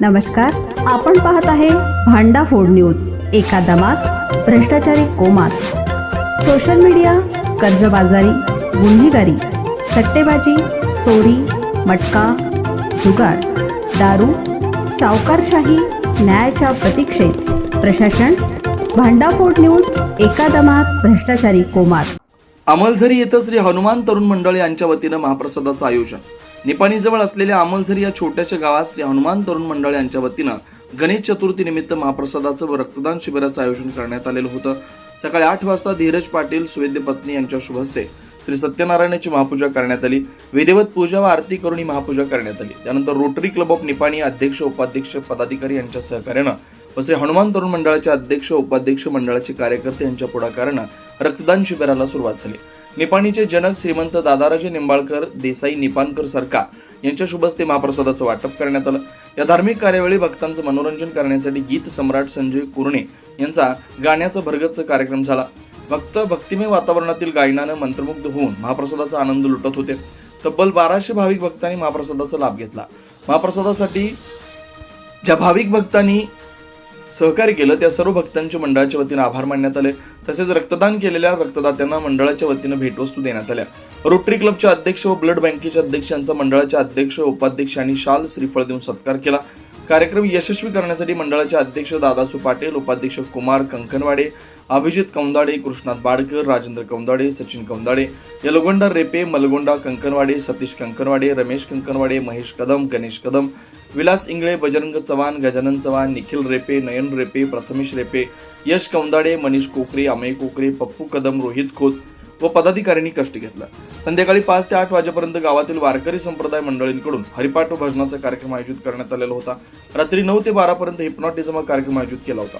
नमस्कार आपण पाहत आहे भांडा फोड न्यूज एका दमात भ्रष्टाचारी कोमात. सोशल मीडिया कर्जबाजारी गुन्हेगारी सट्टेबाजी चोरी मटका जुगार दारू सावकारशाही न्यायाच्या प्रतीक्षेत. प्रशासन भांडाफोड न्यूज एका दमात भ्रष्टाचारी कोमात. अमलझरी येथे श्री हनुमान तरुण मंडळ यांच्या वतीनं महाप्रसादाचं आयोजन. निपाणीजवळ असलेल्या अमलझरी या छोट्याच्या गावात श्री हनुमान तरुण मंडळ यांच्या वतीनं गणेश चतुर्थी निमित्त महाप्रसादाचं व रक्तदान शिबिराचं आयोजन करण्यात आलेलं होतं. सकाळी आठ वाजता धीरज पाटील सुवेद्य पत्नी यांच्या शुभ हस्ते श्री सत्यनारायणाची महापूजा करण्यात आली. विधिवत पूजा व आरती करून ही महापूजा करण्यात आली. त्यानंतर रोटरी क्लब ऑफ निपाणी अध्यक्ष उपाध्यक्ष पदाधिकारी यांच्या सहकार्यानं व श्री हनुमान तरुण मंडळाचे अध्यक्ष उपाध्यक्ष मंडळाचे कार्यकर्ते यांच्या पुढाकारानं रक्तदान शिबिराला सुरुवात झाली. निपाणीचे जनक श्रीमंत दादाराजे निंबाळकर देसाई निपाणकर सरकार यांच्या शुभस्ते महाप्रसादाचं वाटप करण्यात आलं. या धार्मिक कार्यावेळी भक्तांचं मनोरंजन करण्यासाठी गीत सम्राट संजय कुरणे यांचा गाण्याचा भरगतचा कार्यक्रम झाला. भक्त भक्तिमय वातावरणातील गायनानं मंत्रमुग्ध होऊन महाप्रसादाचा आनंद लुटत होते. तब्बल बाराशे भाविक भक्तांनी महाप्रसादाचा लाभ घेतला. महाप्रसादासाठी ज्या भाविक भक्तांनी सहकार्य केलं त्या सर्व भक्तांच्या मंडळाच्या वतीनं आभार मानण्यात आले. तसेच रक्तदान केलेल्या रक्तदात्यांना मंडळाच्या वतीनं भेटवस्तू देण्यात आल्या. रोटरी क्लबच्या अध्यक्ष व ब्लड बँकेच्या अध्यक्ष यांचा मंडळाच्या अध्यक्ष व उपाध्यक्ष आणि शाल श्रीफळ देऊन सत्कार केला. कार्यक्रम यशस्वी करण्यासाठी मंडळाचे अध्यक्ष दादासू पाटील उपाध्यक्ष कुमार कंकनवाडे अभिजित कौंदाडे कृष्णात बाडकर राजेंद्र कौंदाडे सचिन कौंदाडे यलगोंडा रेपे मलगोंडा कंकनवाडे सतीश कंकनवाडे रमेश कंकनवाडे महेश कदम गणेश कदम विलास इंगळे बजरंग चव्हाण गजानन चव्हाण निखिल रेपे नयन रेपे प्रथमेश रेपे यश कौंदाडे मनीष कोकरे अमय कोकरे पप्पू कदम रोहित खोत व पदाधिकाऱ्यांनी कष्ट घेतला. संध्याकाळी पाच ते आठ वाजेपर्यंत गावातील वारकरी संप्रदाय मंडळींकडून हरिपाठ भजनाचा कार्यक्रम आयोजित करण्यात आलेला होता. रात्री नऊ ते बारा पर्यंत हिप्नॉटिझम हा कार्यक्रम आयोजित केला होता.